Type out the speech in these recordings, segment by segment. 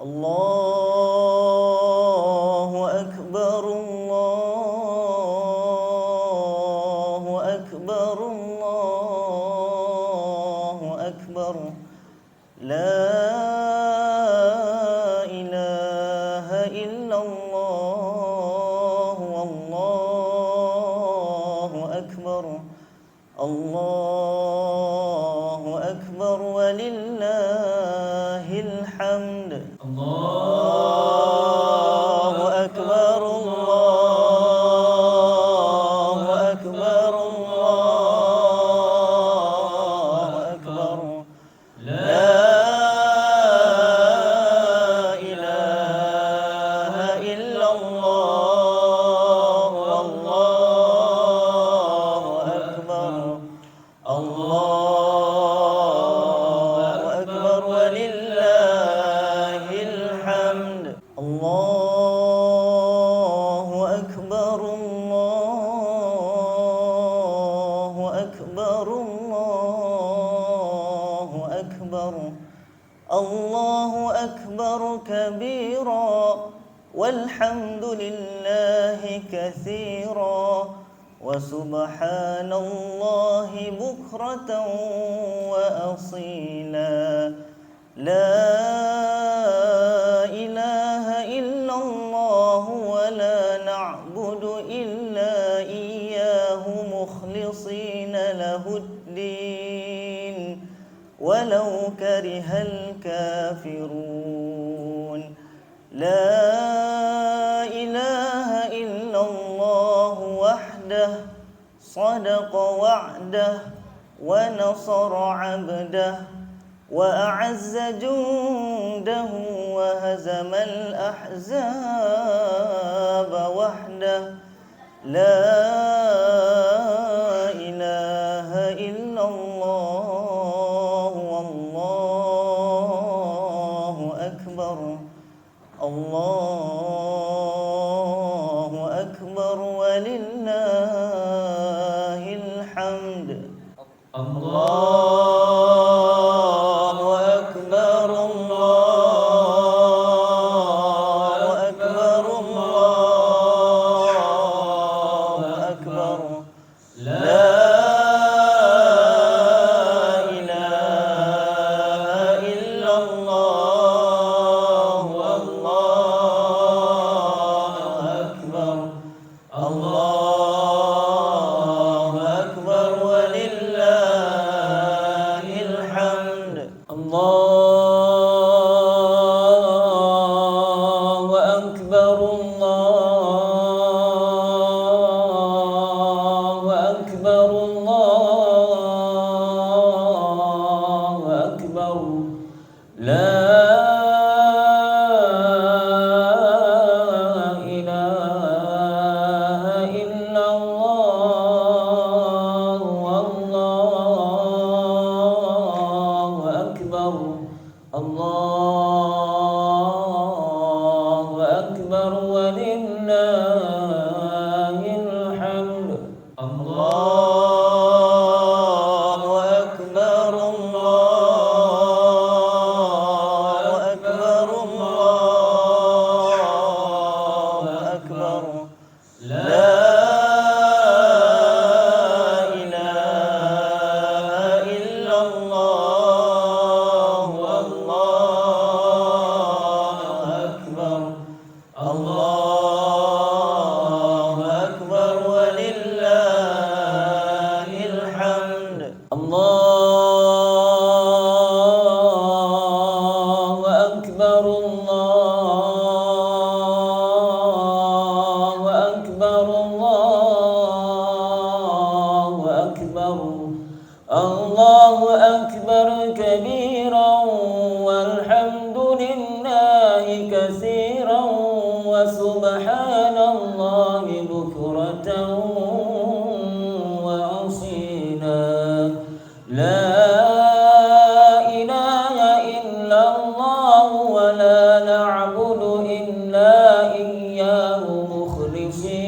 الله الله أكبر الله أكبر الله أكبر الله أكبر كبيرا والحمد لله كثيرا وسبحان الله بكرة وأصيلا. لا كره الكافرون. لا إله إلا الله وحده صدق وعده ونصر عبده وأعز جنده وهزم الأحزاب وحده. لا إله إلا الله أكبر كبيرا والحمد لله كثيرا وسبحان الله بكرة وأصيلا. لا إله إلا الله ولا نعبد إلا إياه مخلصين.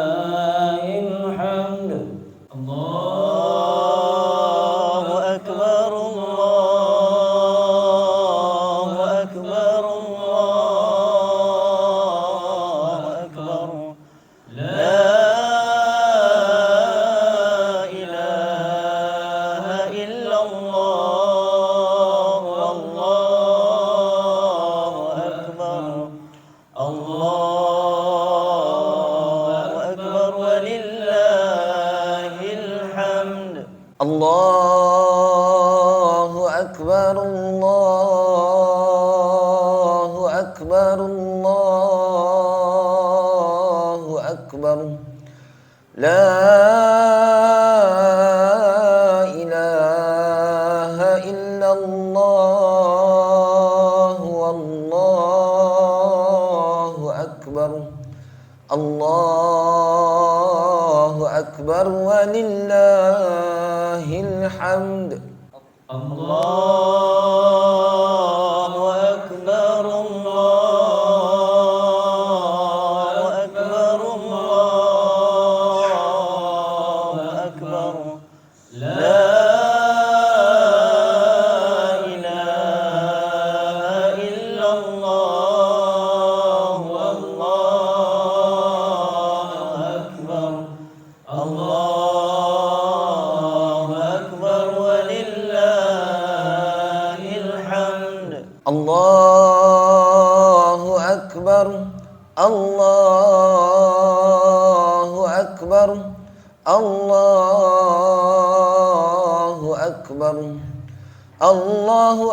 أكبر لا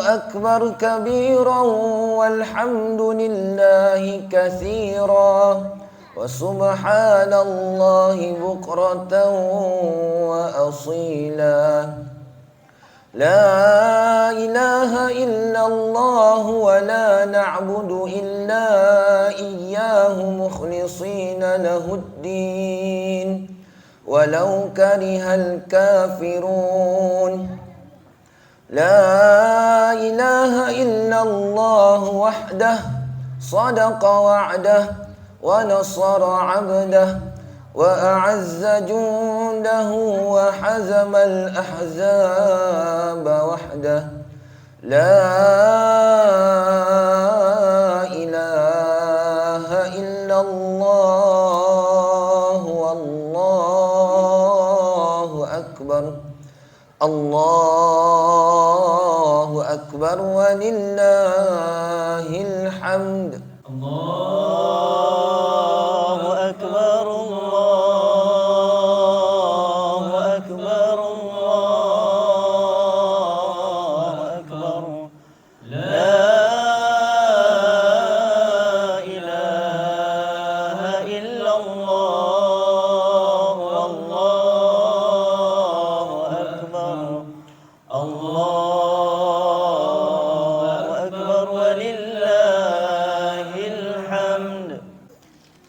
أكبر كبيرا والحمد لله كثيرا وسبحان الله بكرة وأصيلا. لا إله إلا الله ولا نعبد إلا إياه مخلصين له الدين. ولو كره الكافرون. لا إله إلا الله وحده صدق وعده ونصر عبده وأعز جنده وحزم الأحزاب وحده. لا إله إلا الله والله أكبر. الله أكبر ولله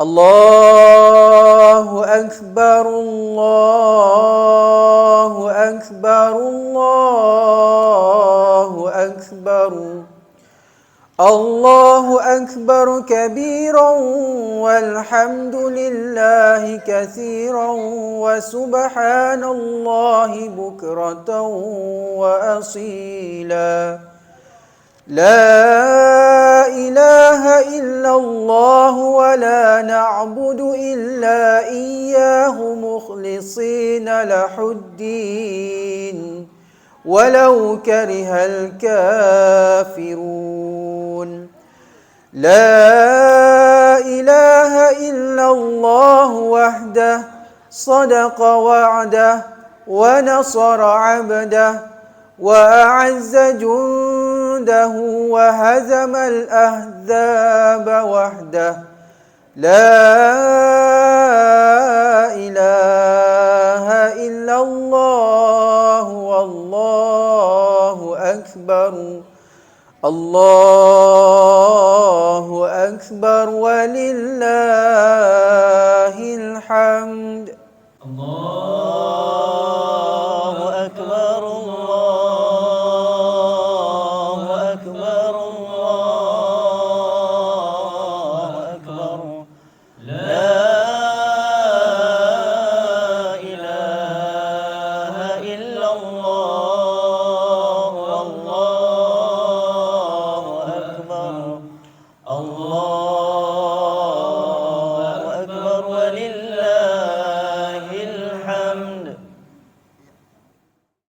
الله أكبر الله أكبر الله أكبر الله أكبر كبيرا والحمد لله كثيرا وسبحان الله بكرة وأصيلا لا إله إلا الله ولا نعبد إلا إياه مخلصين له الدين. ولو كره الكافرون. لا إله إلا الله وحده صدق وعده ونصر عبده وأعز جنده وهزم الأحزاب وحده. لا إله إلا الله والله أكبر. الله أكبر.